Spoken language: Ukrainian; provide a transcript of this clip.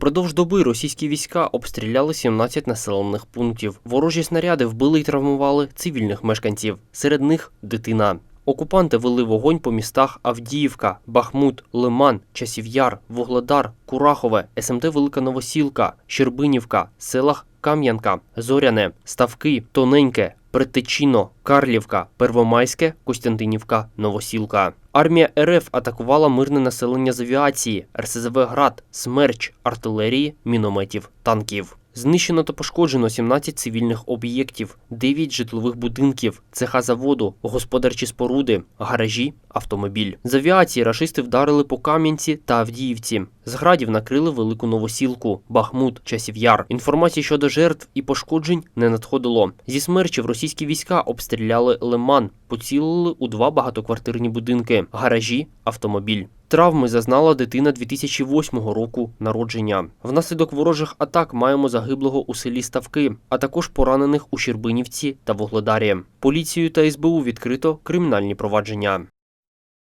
Упродовж доби російські війська обстріляли 17 населених пунктів. Ворожі снаряди вбили і травмували цивільних мешканців. Серед них дитина. Окупанти вели вогонь по містах Авдіївка, Бахмут, Лиман, Часів'яр, Вугледар, Курахове, СМТ Велика Новосілка, Щербинівка, селах Кам'янка, Зоряне, Ставки, Тоненьке, Предтечіно, Карлівка, Первомайське, Костянтинівка, Новосілка. Армія РФ атакувала мирне населення з авіації, РСЗВ «Град», «Смерч», артилерії, мінометів, танків. Знищено та пошкоджено 17 цивільних об'єктів, 9 житлових будинків, цеха заводу, господарчі споруди, гаражі, автомобіль. З авіації рашисти вдарили по Кам'янці та Авдіївці. З градів накрили велику новосілку, Бахмут, Часів'яр. Інформації щодо жертв і пошкоджень не надходило. Зі смерчів російські війська обстріляли Лиман, поцілили у два багатоквартирні будинки, гаражі, автомобіль. Травми зазнала дитина 2008 року народження. Внаслідок ворожих атак маємо загиблого у селі Ставки, а також поранених у Щербинівці та Вугледарі. Поліцію та СБУ відкрито кримінальні провадження.